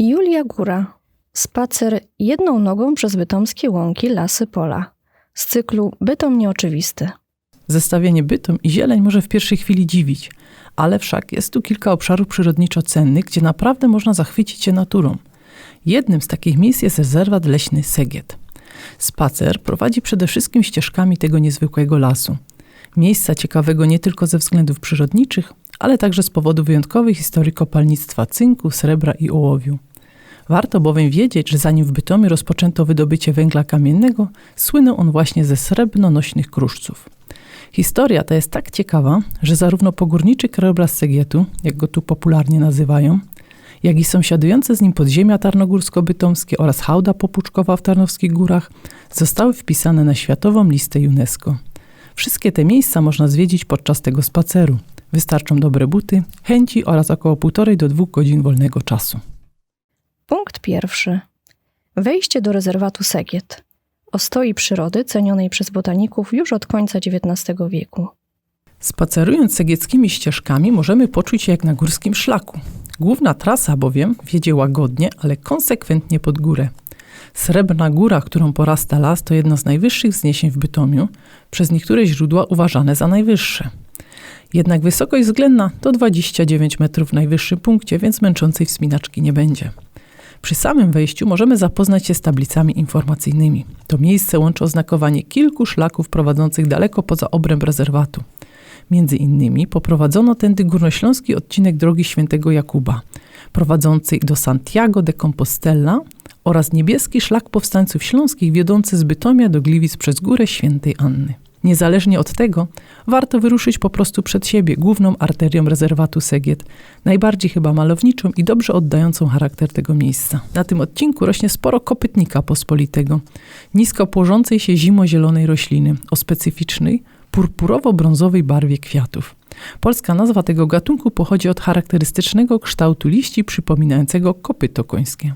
Julia Góra. Spacer jedną nogą przez bytomskie łąki, lasy, pola. Z cyklu Bytom nieoczywisty. Zestawienie bytom i zieleń może w pierwszej chwili dziwić, ale wszak jest tu kilka obszarów przyrodniczo cennych, gdzie naprawdę można zachwycić się naturą. Jednym z takich miejsc jest rezerwat leśny Segiet. Spacer prowadzi przede wszystkim ścieżkami tego niezwykłego lasu. Miejsca ciekawego nie tylko ze względów przyrodniczych, ale także z powodu wyjątkowej historii kopalnictwa cynku, srebra i ołowiu. Warto bowiem wiedzieć, że zanim w Bytomiu rozpoczęto wydobycie węgla kamiennego, słynął on właśnie ze srebrnonośnych kruszców. Historia ta jest tak ciekawa, że zarówno pogórniczy krajobraz Segietu, jak go tu popularnie nazywają, jak i sąsiadujące z nim podziemia tarnogórsko-bytomskie oraz hałda popuczkowa w Tarnowskich Górach zostały wpisane na światową listę UNESCO. Wszystkie te miejsca można zwiedzić podczas tego spaceru. Wystarczą dobre buty, chęci oraz około półtorej do dwóch godzin wolnego czasu. Punkt pierwszy. Wejście do rezerwatu Segiet. Ostoi przyrody cenionej przez botaników już od końca XIX wieku. Spacerując segieckimi ścieżkami możemy poczuć się jak na górskim szlaku. Główna trasa bowiem wiedzie łagodnie, ale konsekwentnie pod górę. Srebrna Góra, którą porasta las, to jedno z najwyższych wzniesień w Bytomiu, przez niektóre źródła uważane za najwyższe. Jednak wysokość względna to 29 metrów w najwyższym punkcie, więc męczącej wspinaczki nie będzie. Przy samym wejściu możemy zapoznać się z tablicami informacyjnymi. To miejsce łączy oznakowanie kilku szlaków prowadzących daleko poza obręb rezerwatu. Między innymi poprowadzono tędy górnośląski odcinek drogi świętego Jakuba, prowadzący do Santiago de Compostela oraz niebieski szlak powstańców śląskich wiodący z Bytomia do Gliwic przez górę świętej Anny. Niezależnie od tego, warto wyruszyć po prostu przed siebie główną arterią rezerwatu Segiet, najbardziej chyba malowniczą i dobrze oddającą charakter tego miejsca. Na tym odcinku rośnie sporo kopytnika pospolitego, nisko płożącej się zimozielonej rośliny o specyficznej, purpurowo-brązowej barwie kwiatów. Polska nazwa tego gatunku pochodzi od charakterystycznego kształtu liści przypominającego kopyto końskie.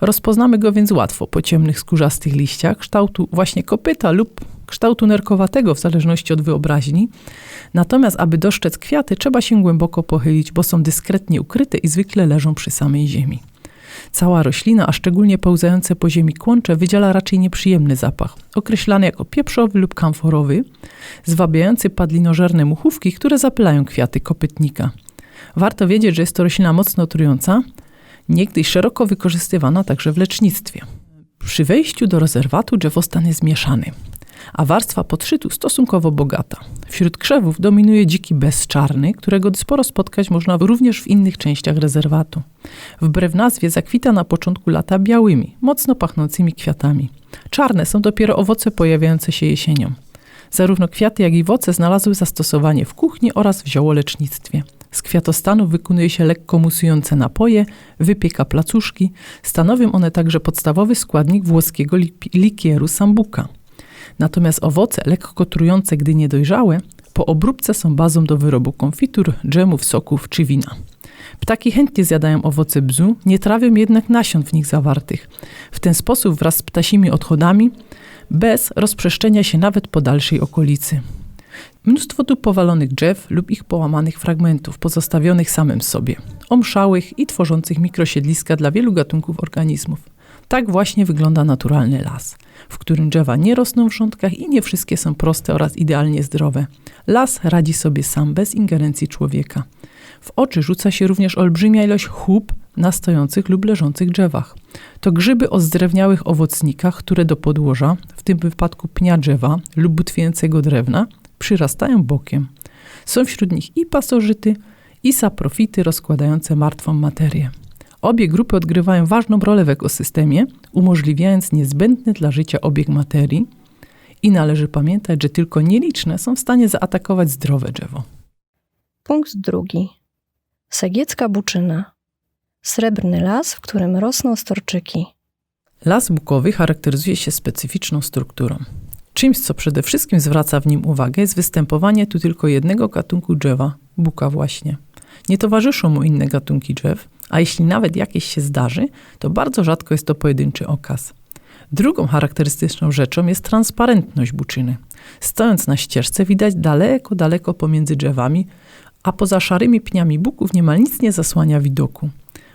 Rozpoznamy go więc łatwo po ciemnych skórzastych liściach kształtu właśnie kopyta lub kształtu nerkowatego w zależności od wyobraźni. Natomiast, aby doszczec kwiaty, trzeba się głęboko pochylić, bo są dyskretnie ukryte i zwykle leżą przy samej ziemi. Cała roślina, a szczególnie pełzające po ziemi kłącze, wydziela raczej nieprzyjemny zapach, określany jako pieprzowy lub kamforowy, zwabiający padlinożerne muchówki, które zapylają kwiaty kopytnika. Warto wiedzieć, że jest to roślina mocno trująca, niegdyś szeroko wykorzystywana także w lecznictwie. Przy wejściu do rezerwatu drzewostan jest mieszany a warstwa podszytu stosunkowo bogata. Wśród krzewów dominuje dziki bezczarny, którego sporo spotkać można również w innych częściach rezerwatu. Wbrew nazwie zakwita na początku lata białymi, mocno pachnącymi kwiatami. Czarne są dopiero owoce pojawiające się jesienią. Zarówno kwiaty, jak i owoce znalazły zastosowanie w kuchni oraz w ziołolecznictwie. Z kwiatostanów wykonuje się lekko musujące napoje, wypieka placuszki. Stanowią one także podstawowy składnik włoskiego likieru sambuka. Natomiast owoce, lekko trujące, gdy niedojrzałe, po obróbce są bazą do wyrobu konfitur, dżemów, soków czy wina. Ptaki chętnie zjadają owoce bzu, nie trawią jednak nasion w nich zawartych. W ten sposób wraz z ptasimi odchodami, bez rozprzestrzenia się nawet po dalszej okolicy. Mnóstwo tu powalonych drzew lub ich połamanych fragmentów, pozostawionych samym sobie, omszałych i tworzących mikrosiedliska dla wielu gatunków organizmów. Tak właśnie wygląda naturalny las, w którym drzewa nie rosną w rządkach i nie wszystkie są proste oraz idealnie zdrowe. Las radzi sobie sam bez ingerencji człowieka. W oczy rzuca się również olbrzymia ilość chub na stojących lub leżących drzewach. To grzyby o zdrewniałych owocnikach, które do podłoża, w tym wypadku pnia drzewa lub butwiejącego drewna, przyrastają bokiem. Są wśród nich i pasożyty, i saprofity rozkładające martwą materię. Obie grupy odgrywają ważną rolę w ekosystemie, umożliwiając niezbędny dla życia obieg materii i należy pamiętać, że tylko nieliczne są w stanie zaatakować zdrowe drzewo. Punkt drugi. Segiecka buczyna. Srebrny las, w którym rosną storczyki. Las bukowy charakteryzuje się specyficzną strukturą. Czymś, co przede wszystkim zwraca w nim uwagę, jest występowanie tu tylko jednego gatunku drzewa, buka właśnie. Nie towarzyszą mu inne gatunki drzew, a jeśli nawet jakieś się zdarzy, to bardzo rzadko jest to pojedynczy okaz. Drugą charakterystyczną rzeczą jest transparentność buczyny. Stojąc na ścieżce widać daleko, daleko pomiędzy drzewami, a poza szarymi pniami buków niemal nic nie zasłania widoku.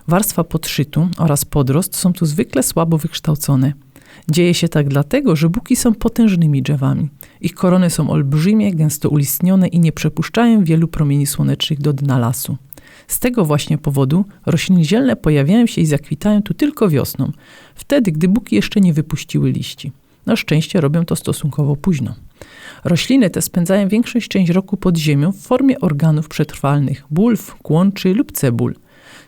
Warstwa podszytu oraz podrost są tu zwykle słabo wykształcone. Dzieje się tak dlatego, że buki są potężnymi drzewami. Ich korony są olbrzymie, gęsto ulistnione i nie przepuszczają wielu promieni słonecznych do dna lasu. Z tego właśnie powodu rośliny zielne pojawiają się i zakwitają tu tylko wiosną, wtedy gdy buki jeszcze nie wypuściły liści. Na szczęście robią to stosunkowo późno. Rośliny te spędzają większość część roku pod ziemią w formie organów przetrwalnych, bulw, kłączy lub cebul,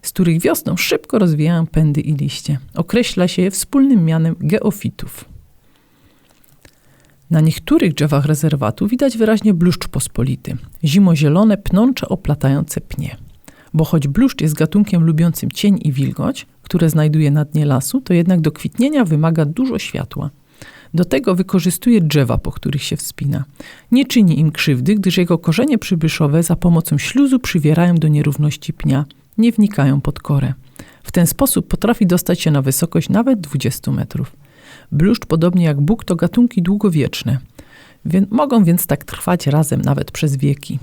z których wiosną szybko rozwijają pędy i liście. Określa się je wspólnym mianem geofitów. Na niektórych drzewach rezerwatu widać wyraźnie bluszcz pospolity, zimozielone pnącze oplatające pnie. Bo choć bluszcz jest gatunkiem lubiącym cień i wilgoć, które znajduje na dnie lasu, to jednak do kwitnienia wymaga dużo światła. Do tego wykorzystuje drzewa, po których się wspina. Nie czyni im krzywdy, gdyż jego korzenie przybyszowe za pomocą śluzu przywierają do nierówności pnia, nie wnikają pod korę. W ten sposób potrafi dostać się na wysokość nawet 20 metrów. Bluszcz, podobnie jak Bóg, to gatunki długowieczne. Wie, mogą więc tak trwać razem nawet przez wieki.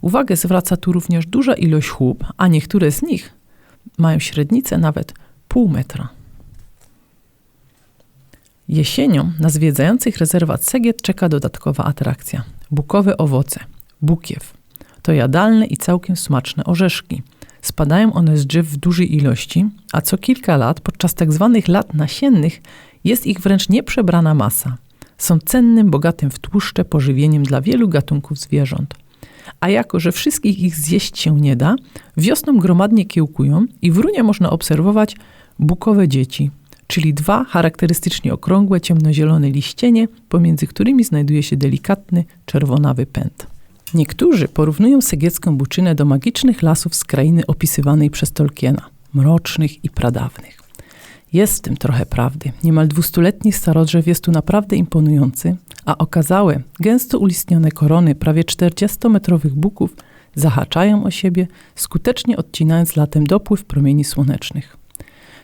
Uwagę zwraca tu również duża ilość chłop, a niektóre z nich mają średnicę nawet pół metra. Jesienią na zwiedzających rezerwat Segiet czeka dodatkowa atrakcja. Bukowe owoce, bukiew. To jadalne i całkiem smaczne orzeszki. Spadają one z drzew w dużej ilości, a co kilka lat, podczas tak zwanych lat nasiennych, jest ich wręcz nieprzebrana masa. Są cennym, bogatym w tłuszcze pożywieniem dla wielu gatunków zwierząt. A jako, że wszystkich ich zjeść się nie da, wiosną gromadnie kiełkują i w runie można obserwować bukowe dzieci, czyli dwa charakterystycznie okrągłe, ciemnozielone liścienie, pomiędzy którymi znajduje się delikatny, czerwonawy pęd. Niektórzy porównują segiecką buczynę do magicznych lasów z krainy opisywanej przez Tolkiena, mrocznych i pradawnych. Jest w tym trochę prawdy. Niemal dwustuletni starodrzew jest tu naprawdę imponujący, a okazałe, gęsto ulistnione korony prawie 40-metrowych buków zahaczają o siebie, skutecznie odcinając latem dopływ promieni słonecznych.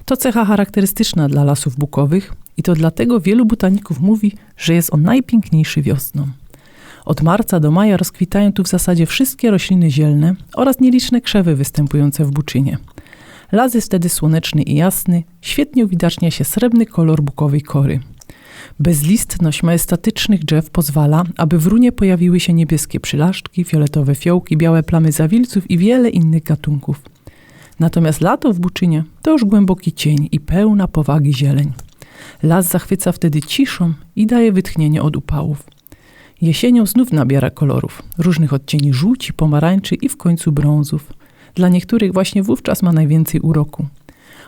To cecha charakterystyczna dla lasów bukowych i to dlatego wielu botaników mówi, że jest on najpiękniejszy wiosną. Od marca do maja rozkwitają tu w zasadzie wszystkie rośliny zielne oraz nieliczne krzewy występujące w buczynie. Las jest wtedy słoneczny i jasny, świetnie uwidacznia się srebrny kolor bukowej kory. Bezlistność majestatycznych drzew pozwala, aby w runie pojawiły się niebieskie przylaszczki, fioletowe fiołki, białe plamy zawilców i wiele innych gatunków. Natomiast lato w Buczynie to już głęboki cień i pełna powagi zieleń. Las zachwyca wtedy ciszą i daje wytchnienie od upałów. Jesienią znów nabiera kolorów, różnych odcieni żółci, pomarańczy i w końcu brązów. Dla niektórych właśnie wówczas ma najwięcej uroku.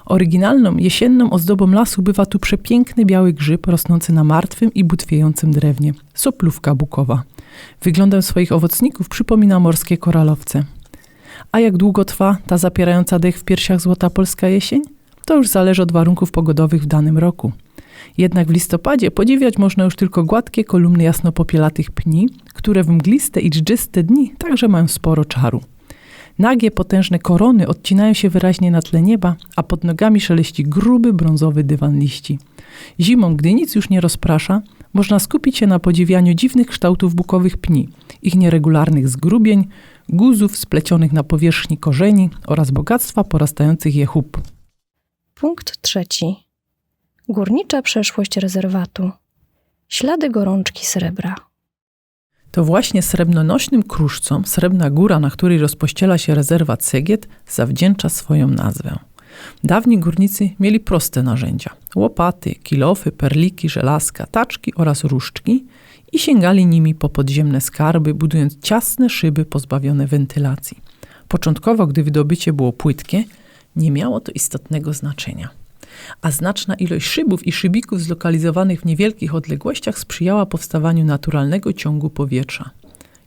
Oryginalną, jesienną ozdobą lasu bywa tu przepiękny biały grzyb rosnący na martwym i butwiejącym drewnie, soplówka bukowa. Wyglądem swoich owocników przypomina morskie koralowce. A jak długo trwa ta zapierająca dech w piersiach złota polska jesień? To już zależy od warunków pogodowych w danym roku. Jednak w listopadzie podziwiać można już tylko gładkie kolumny jasnopopielatych pni, które w mgliste i dżdżyste dni także mają sporo czaru. Nagie, potężne korony odcinają się wyraźnie na tle nieba, a pod nogami szeleści gruby, brązowy dywan liści. Zimą, gdy nic już nie rozprasza, można skupić się na podziwianiu dziwnych kształtów bukowych pni, ich nieregularnych zgrubień, guzów splecionych na powierzchni korzeni oraz bogactwa porastających je chub. Punkt trzeci. Górnicza przeszłość rezerwatu. Ślady gorączki srebra. To właśnie srebrnonośnym kruszcom Srebrna Góra, na której rozpościela się rezerwat Segiet, zawdzięcza swoją nazwę. Dawni górnicy mieli proste narzędzia: łopaty, kilofy, perliki, żelazka, taczki oraz różdżki i sięgali nimi po podziemne skarby, budując ciasne szyby pozbawione wentylacji. Początkowo, gdy wydobycie było płytkie, nie miało to istotnego znaczenia. A znaczna ilość szybów i szybików zlokalizowanych w niewielkich odległościach sprzyjała powstawaniu naturalnego ciągu powietrza.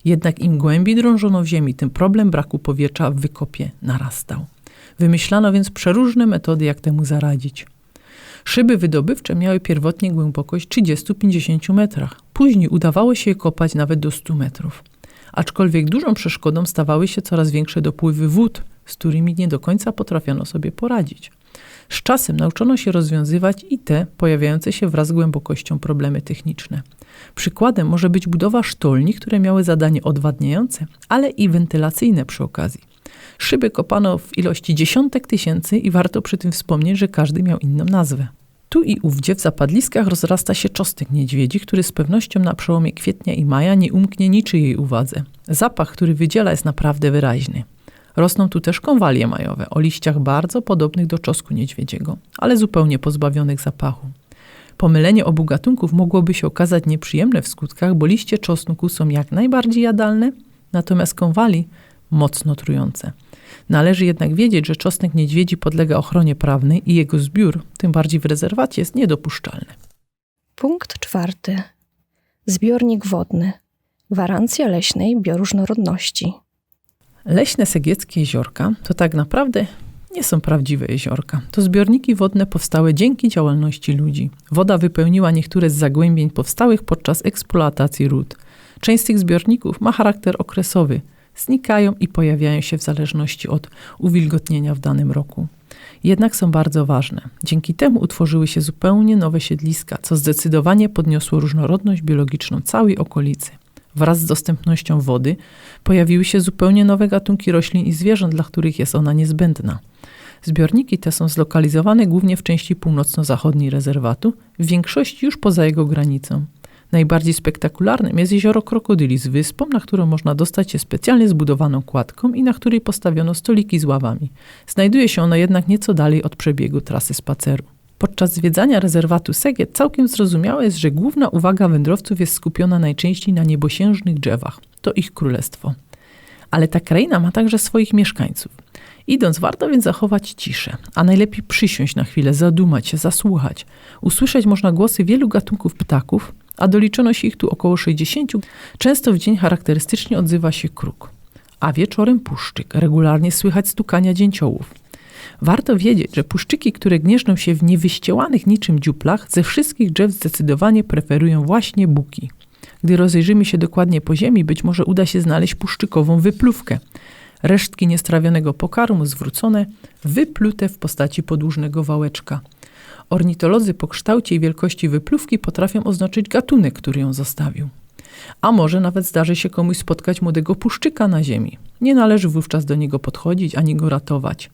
Jednak im głębiej drążono w ziemi, tym problem braku powietrza w wykopie narastał. Wymyślano więc przeróżne metody, jak temu zaradzić. Szyby wydobywcze miały pierwotnie głębokość 30-50 metrach. Później udawało się je kopać nawet do 100 metrów. Aczkolwiek dużą przeszkodą stawały się coraz większe dopływy wód, z którymi nie do końca potrafiono sobie poradzić. Z czasem nauczono się rozwiązywać i te pojawiające się wraz z głębokością problemy techniczne. Przykładem może być budowa sztolni, które miały zadanie odwadniające, ale i wentylacyjne przy okazji. Szyby kopano w ilości dziesiątek tysięcy i warto przy tym wspomnieć, że każdy miał inną nazwę. Tu i ówdzie w zapadliskach rozrasta się czosnek niedźwiedzi, który z pewnością na przełomie kwietnia i maja nie umknie niczyjej uwadze. Zapach, który wydziela, jest naprawdę wyraźny. Rosną tu też konwalie majowe o liściach bardzo podobnych do czosku niedźwiedziego, ale zupełnie pozbawionych zapachu. Pomylenie obu gatunków mogłoby się okazać nieprzyjemne w skutkach, bo liście czosnku są jak najbardziej jadalne, natomiast konwali mocno trujące. Należy jednak wiedzieć, że czosnek niedźwiedzi podlega ochronie prawnej i jego zbiór, tym bardziej w rezerwacie, jest niedopuszczalny. Punkt czwarty. Zbiornik wodny. Gwarancja leśnej bioróżnorodności. Leśne segieckie jeziorka to tak naprawdę nie są prawdziwe jeziorka. To zbiorniki wodne powstałe dzięki działalności ludzi. Woda wypełniła niektóre z zagłębień powstałych podczas eksploatacji ród. Część z tych zbiorników ma charakter okresowy. Znikają i pojawiają się w zależności od uwilgotnienia w danym roku. Jednak są bardzo ważne. Dzięki temu utworzyły się zupełnie nowe siedliska, co zdecydowanie podniosło różnorodność biologiczną całej okolicy. Wraz z dostępnością wody pojawiły się zupełnie nowe gatunki roślin i zwierząt, dla których jest ona niezbędna. Zbiorniki te są zlokalizowane głównie w części północno-zachodniej rezerwatu, w większości już poza jego granicą. Najbardziej spektakularnym jest jezioro Krokodyli z wyspą, na którą można dostać się specjalnie zbudowaną kładką i na której postawiono stoliki z ławami. Znajduje się ono jednak nieco dalej od przebiegu trasy spaceru. Podczas zwiedzania rezerwatu Segiet całkiem zrozumiałe jest, że główna uwaga wędrowców jest skupiona najczęściej na niebosiężnych drzewach. To ich królestwo. Ale ta kraina ma także swoich mieszkańców. Idąc, warto więc zachować ciszę, a najlepiej przysiąść na chwilę, zadumać się, zasłuchać. Usłyszeć można głosy wielu gatunków ptaków, a doliczono się ich tu około 60. Często w dzień charakterystycznie odzywa się kruk, a wieczorem puszczyk. Regularnie słychać stukania dzięciołów. Warto wiedzieć, że puszczyki, które gnieżdżą się w niewyściełanych niczym dziuplach, ze wszystkich drzew zdecydowanie preferują właśnie buki. Gdy rozejrzymy się dokładnie po ziemi, być może uda się znaleźć puszczykową wypluwkę. Resztki niestrawionego pokarmu zwrócone, wyplute w postaci podłużnego wałeczka. Ornitolodzy po kształcie i wielkości wypluwki potrafią oznaczyć gatunek, który ją zostawił. A może nawet zdarzy się komuś spotkać młodego puszczyka na ziemi. Nie należy wówczas do niego podchodzić ani go ratować.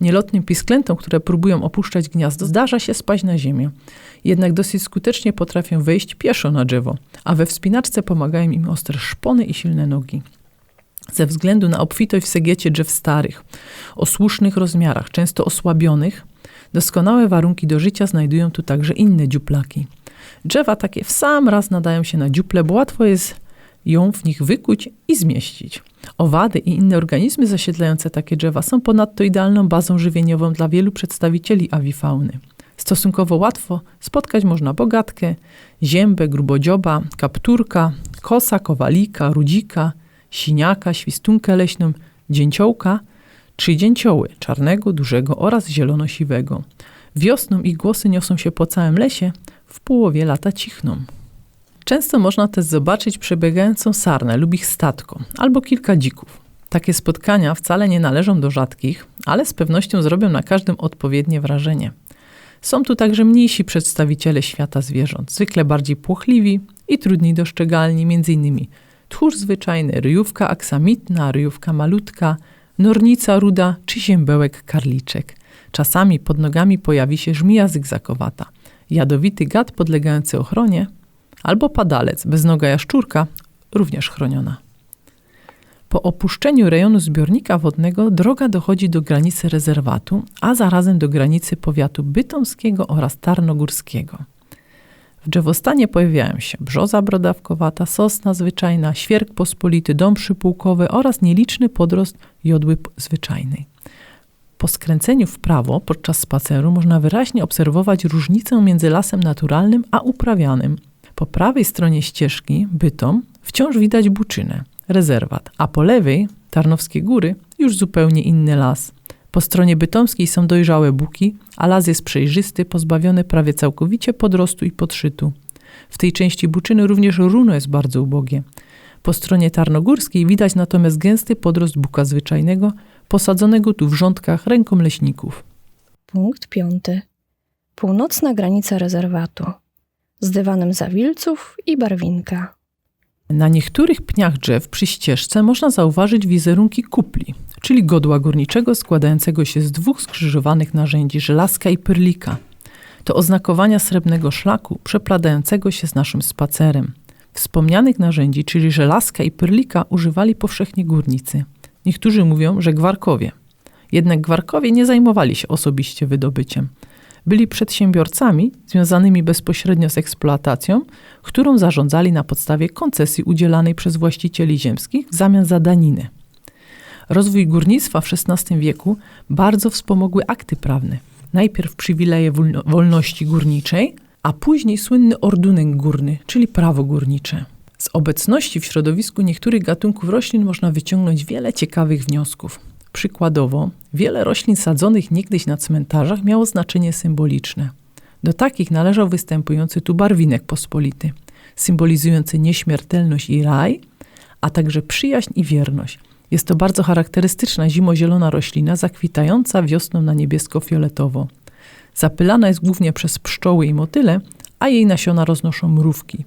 Nielotnym pisklętom, które próbują opuszczać gniazdo, zdarza się spaść na ziemię. Jednak dosyć skutecznie potrafią wejść pieszo na drzewo, a we wspinaczce pomagają im ostre szpony i silne nogi. Ze względu na obfitość w segiecie drzew starych, o słusznych rozmiarach, często osłabionych, doskonałe warunki do życia znajdują tu także inne dziuplaki. Drzewa takie w sam raz nadają się na dziuple, bo łatwo jest ją w nich wykuć i zmieścić. Owady i inne organizmy zasiedlające takie drzewa są ponadto idealną bazą żywieniową dla wielu przedstawicieli awifauny. Stosunkowo łatwo spotkać można bogatkę, ziębę, grubodzioba, kapturka, kosa, kowalika, rudzika, siniaka, świstunkę leśną, dzięciołka czy dzięcioły czarnego, dużego oraz zielonosiwego. Wiosną ich głosy niosą się po całym lesie, w połowie lata cichną. Często można też zobaczyć przebiegającą sarnę lub ich statko, albo kilka dzików. Takie spotkania wcale nie należą do rzadkich, ale z pewnością zrobią na każdym odpowiednie wrażenie. Są tu także mniejsi przedstawiciele świata zwierząt, zwykle bardziej płochliwi i trudniej dostrzegalni, m.in. tchórz zwyczajny, ryjówka aksamitna, ryjówka malutka, nornica ruda czy ziębełek karliczek. Czasami pod nogami pojawi się żmija zygzakowata, jadowity gad podlegający ochronie, albo padalec, beznoga jaszczurka, również chroniona. Po opuszczeniu rejonu zbiornika wodnego droga dochodzi do granicy rezerwatu, a zarazem do granicy powiatu bytomskiego oraz tarnogórskiego. W drzewostanie pojawiają się brzoza brodawkowata, sosna zwyczajna, świerk pospolity, dąb przypułkowy oraz nieliczny podrost jodły zwyczajnej. Po skręceniu w prawo podczas spaceru można wyraźnie obserwować różnicę między lasem naturalnym a uprawianym. Po prawej stronie ścieżki, bytom, wciąż widać buczynę, rezerwat, a po lewej, Tarnowskie Góry, już zupełnie inny las. Po stronie bytomskiej są dojrzałe buki, a las jest przejrzysty, pozbawiony prawie całkowicie podrostu i podszytu. W tej części buczyny również runo jest bardzo ubogie. Po stronie tarnogórskiej widać natomiast gęsty podrost buka zwyczajnego, posadzonego tu w rządkach ręką leśników. Punkt piąty. Północna granica rezerwatu. Z dywanem zawilców i barwinka. Na niektórych pniach drzew przy ścieżce można zauważyć wizerunki kupli, czyli godła górniczego składającego się z dwóch skrzyżowanych narzędzi żelazka i pyrlika. To oznakowania srebrnego szlaku przepladającego się z naszym spacerem. Wspomnianych narzędzi, czyli żelazka i pyrlika, używali powszechnie górnicy. Niektórzy mówią, że gwarkowie. Jednak gwarkowie nie zajmowali się osobiście wydobyciem. Byli przedsiębiorcami związanymi bezpośrednio z eksploatacją, którą zarządzali na podstawie koncesji udzielanej przez właścicieli ziemskich w zamian za daniny. Rozwój górnictwa w XVI wieku bardzo wspomogły akty prawne. Najpierw przywileje wolno- wolności górniczej, a później słynny ordunek górny, czyli prawo górnicze. Z obecności w środowisku niektórych gatunków roślin można wyciągnąć wiele ciekawych wniosków. Przykładowo, wiele roślin sadzonych niegdyś na cmentarzach miało znaczenie symboliczne. Do takich należał występujący tu barwinek pospolity, symbolizujący nieśmiertelność i raj, a także przyjaźń i wierność. Jest to bardzo charakterystyczna zimozielona roślina, zakwitająca wiosną na niebiesko-fioletowo. Zapylana jest głównie przez pszczoły i motyle, a jej nasiona roznoszą mrówki.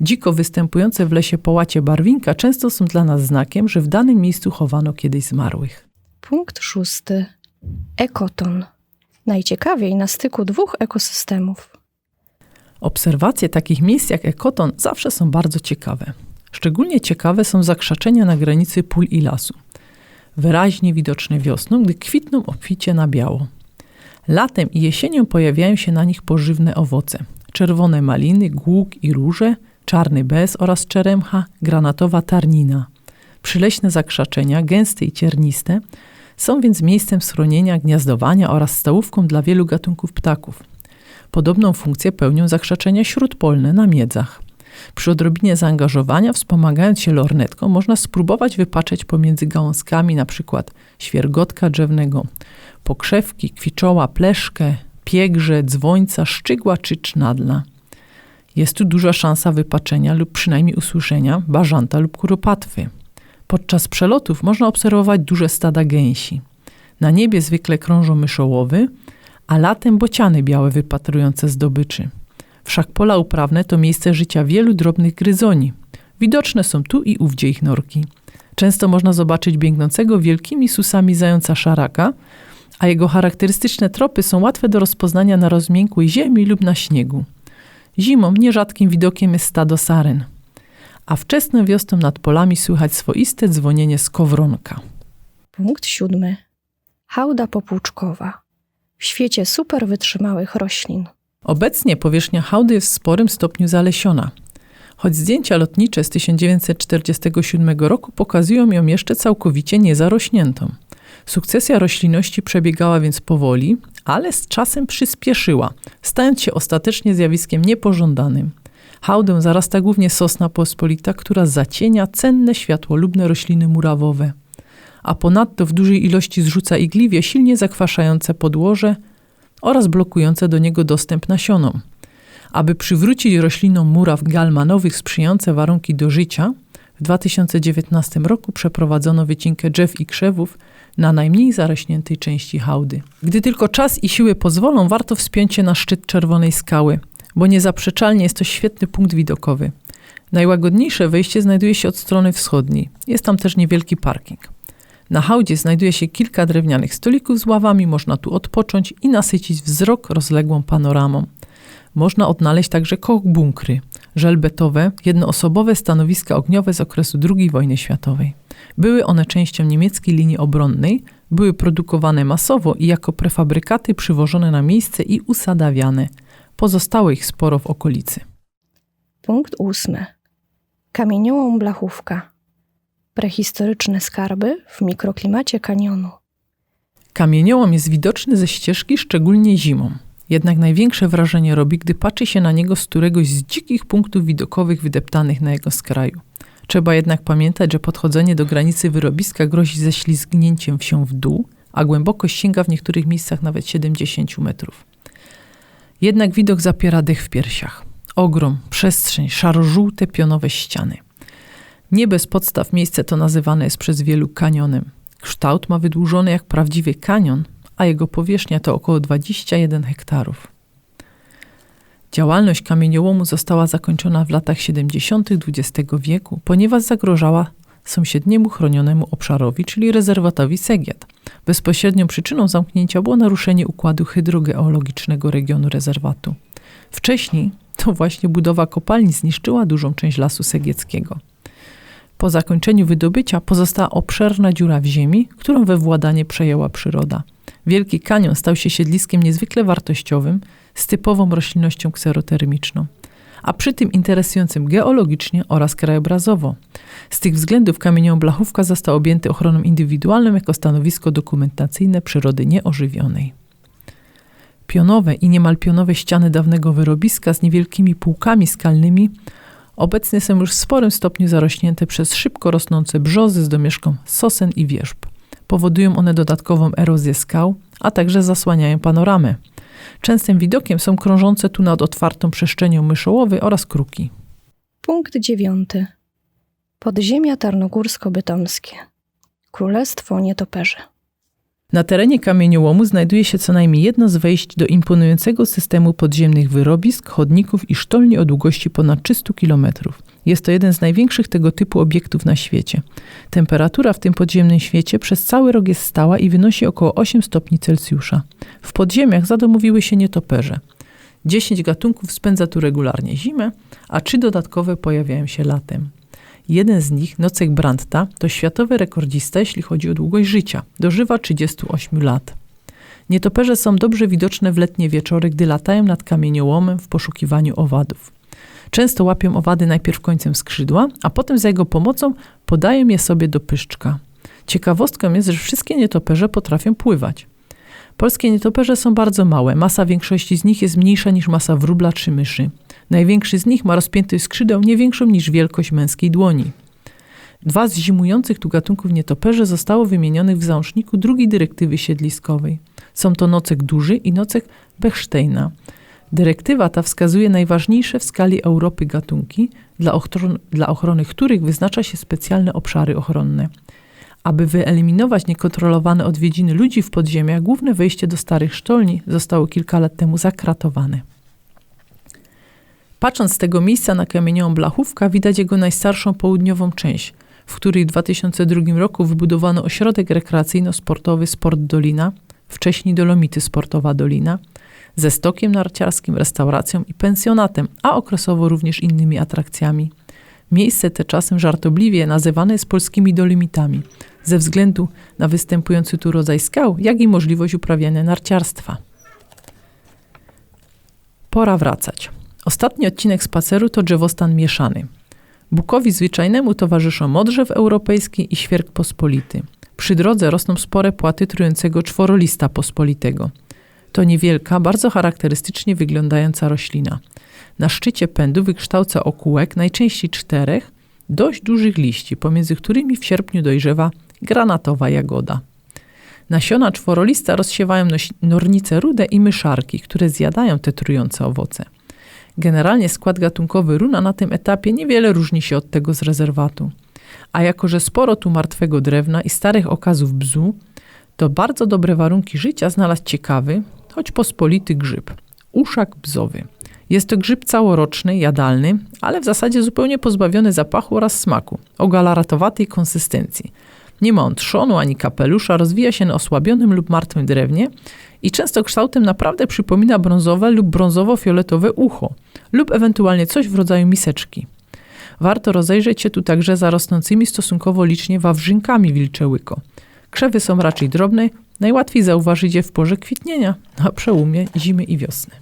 Dziko występujące w lesie połacie barwinka często są dla nas znakiem, że w danym miejscu chowano kiedyś zmarłych. Punkt szósty. Ekoton. Najciekawiej na styku dwóch ekosystemów. Obserwacje takich miejsc jak ekoton zawsze są bardzo ciekawe. Szczególnie ciekawe są zakrzaczenia na granicy pól i lasu. Wyraźnie widoczne wiosną, gdy kwitną obficie na biało. Latem i jesienią pojawiają się na nich pożywne owoce. Czerwone maliny, głuk i róże, czarny bez oraz czeremcha, granatowa tarnina. Przyleśne zakrzaczenia, gęste i cierniste, są więc miejscem schronienia, gniazdowania oraz stołówką dla wielu gatunków ptaków. Podobną funkcję pełnią zakrzaczenia śródpolne na miedzach. Przy odrobinie zaangażowania, wspomagając się lornetką, można spróbować wypatrzeć pomiędzy gałązkami przykład świergotka drzewnego, pokrzewki, kwiczoła, pleszkę, piegrze, dzwońca, szczygła czy cznadla. Jest tu duża szansa wypaczenia lub przynajmniej usłyszenia bażanta lub kuropatwy. Podczas przelotów można obserwować duże stada gęsi. Na niebie zwykle krążą myszołowy, a latem bociany białe wypatrujące zdobyczy. Wszak pola uprawne to miejsce życia wielu drobnych gryzoni. Widoczne są tu i ówdzie ich norki. Często można zobaczyć biegnącego wielkimi susami zająca szaraka, a jego charakterystyczne tropy są łatwe do rozpoznania na rozmiękłej ziemi lub na śniegu. Zimą nierzadkim widokiem jest stado saren, a wczesną wiosną nad polami słychać swoiste dzwonienie skowronka. Punkt siódmy. Hałda popłuczkowa. W świecie super wytrzymałych roślin. Obecnie powierzchnia hałdy jest w sporym stopniu zalesiona. Choć zdjęcia lotnicze z 1947 roku pokazują ją jeszcze całkowicie niezarośniętą. Sukcesja roślinności przebiegała więc powoli, ale z czasem przyspieszyła, stając się ostatecznie zjawiskiem niepożądanym. Hałdę zarasta głównie sosna pospolita, która zacienia cenne światłolubne rośliny murawowe. A ponadto w dużej ilości zrzuca igliwie silnie zakwaszające podłoże oraz blokujące do niego dostęp nasionom. Aby przywrócić roślinom muraw galmanowych sprzyjające warunki do życia, w 2019 roku przeprowadzono wycinkę drzew i krzewów na najmniej zarośniętej części hałdy. Gdy tylko czas i siły pozwolą, warto wspiąć się na szczyt Czerwonej Skały, bo niezaprzeczalnie jest to świetny punkt widokowy. Najłagodniejsze wejście znajduje się od strony wschodniej. Jest tam też niewielki parking. Na hałdzie znajduje się kilka drewnianych stolików z ławami, można tu odpocząć i nasycić wzrok rozległą panoramą. Można odnaleźć także koch-bunkry, żelbetowe, jednoosobowe stanowiska ogniowe z okresu II wojny światowej. Były one częścią niemieckiej linii obronnej, były produkowane masowo i jako prefabrykaty przywożone na miejsce i usadawiane. Pozostało ich sporo w okolicy. Punkt ósmy. Kamieniołom blachówka. Prehistoryczne skarby w mikroklimacie kanionu. Kamieniołom jest widoczny ze ścieżki szczególnie zimą. Jednak największe wrażenie robi, gdy patrzy się na niego z któregoś z dzikich punktów widokowych wydeptanych na jego skraju. Trzeba jednak pamiętać, że podchodzenie do granicy wyrobiska grozi ześlizgnięciem się w dół, a głębokość sięga w niektórych miejscach nawet 70 metrów. Jednak widok zapiera dech w piersiach. Ogrom, przestrzeń, szaro-żółte pionowe ściany. Nie bez podstaw miejsce to nazywane jest przez wielu kanionem. Kształt ma wydłużony jak prawdziwy kanion, a jego powierzchnia to około 21 hektarów. Działalność kamieniołomu została zakończona w latach 70. XX wieku, ponieważ zagrożała sąsiedniemu chronionemu obszarowi, czyli rezerwatowi Segiet. Bezpośrednią przyczyną zamknięcia było naruszenie układu hydrogeologicznego regionu rezerwatu. Wcześniej to właśnie budowa kopalni zniszczyła dużą część lasu segieckiego. Po zakończeniu wydobycia pozostała obszerna dziura w ziemi, którą we władanie przejęła przyroda. Wielki kanion stał się siedliskiem niezwykle wartościowym, z typową roślinnością kserotermiczną, a przy tym interesującym geologicznie oraz krajobrazowo. Z tych względów kamienią Blachówka został objęty ochroną indywidualną jako stanowisko dokumentacyjne przyrody nieożywionej. Pionowe i niemal pionowe ściany dawnego wyrobiska z niewielkimi półkami skalnymi obecnie są już w sporym stopniu zarośnięte przez szybko rosnące brzozy z domieszką sosen i wierzb. Powodują one dodatkową erozję skał, a także zasłaniają panoramę. Częstym widokiem są krążące tu nad otwartą przestrzenią myszołowy oraz kruki. Punkt dziewiąty. Podziemia Tarnogórsko-Bytomskie. Królestwo Nietoperzy. Na terenie kamieniołomu znajduje się co najmniej jedno z wejść do imponującego systemu podziemnych wyrobisk, chodników i sztolni o długości ponad 300 km. Jest to jeden z największych tego typu obiektów na świecie. Temperatura w tym podziemnym świecie przez cały rok jest stała i wynosi około 8 stopni Celsjusza. W podziemiach zadomowiły się nietoperze. 10 gatunków spędza tu regularnie zimę, a trzy dodatkowe pojawiają się latem. Jeden z nich, Nocek Brandta, to światowy rekordzista, jeśli chodzi o długość życia. Dożywa 38 lat. Nietoperze są dobrze widoczne w letnie wieczory, gdy latają nad kamieniołomem w poszukiwaniu owadów. Często łapią owady najpierw końcem skrzydła, a potem za jego pomocą podają je sobie do pyszczka. Ciekawostką jest, że wszystkie nietoperze potrafią pływać. Polskie nietoperze są bardzo małe. Masa większości z nich jest mniejsza niż masa wróbla czy myszy. Największy z nich ma rozpiętość skrzydeł nie większą niż wielkość męskiej dłoni. Dwa z zimujących tu gatunków nietoperzy zostało wymienionych w załączniku drugiej dyrektywy siedliskowej. Są to nocek duży i nocek Bechsteina. Dyrektywa ta wskazuje najważniejsze w skali Europy gatunki, dla, ochron dla ochrony których wyznacza się specjalne obszary ochronne. Aby wyeliminować niekontrolowane odwiedziny ludzi w podziemiach, główne wejście do starych sztolni zostało kilka lat temu zakratowane. Patrząc z tego miejsca na kamieniową Blachówka, widać jego najstarszą południową część, w której w 2002 roku wybudowano ośrodek rekreacyjno-sportowy Sport Dolina, wcześniej Dolomity Sportowa Dolina, ze stokiem narciarskim, restauracją i pensjonatem, a okresowo również innymi atrakcjami. Miejsce te czasem żartobliwie nazywane jest polskimi dolomitami, ze względu na występujący tu rodzaj skał, jak i możliwość uprawiania narciarstwa. Pora wracać. Ostatni odcinek spaceru to drzewostan mieszany. Bukowi zwyczajnemu towarzyszą modrzew europejski i świerk pospolity. Przy drodze rosną spore płaty trującego czworolista pospolitego. To niewielka, bardzo charakterystycznie wyglądająca roślina. Na szczycie pędu wykształca okółek, najczęściej czterech, dość dużych liści, pomiędzy którymi w sierpniu dojrzewa granatowa jagoda. Nasiona czworolista rozsiewają nornice rude i myszarki, które zjadają te trujące owoce. Generalnie skład gatunkowy runa na tym etapie niewiele różni się od tego z rezerwatu. A jako, że sporo tu martwego drewna i starych okazów bzu, to bardzo dobre warunki życia znalazł ciekawy, choć pospolity grzyb uszak bzowy. Jest to grzyb całoroczny, jadalny, ale w zasadzie zupełnie pozbawiony zapachu oraz smaku, o galaratowatej konsystencji. Nie ma on trzonu ani kapelusza, rozwija się na osłabionym lub martwym drewnie i często kształtem naprawdę przypomina brązowe lub brązowo-fioletowe ucho lub ewentualnie coś w rodzaju miseczki. Warto rozejrzeć się tu także za rosnącymi stosunkowo licznie wawrzynkami wilczełyko. Krzewy są raczej drobne, najłatwiej zauważyć je w porze kwitnienia, na przełomie zimy i wiosny.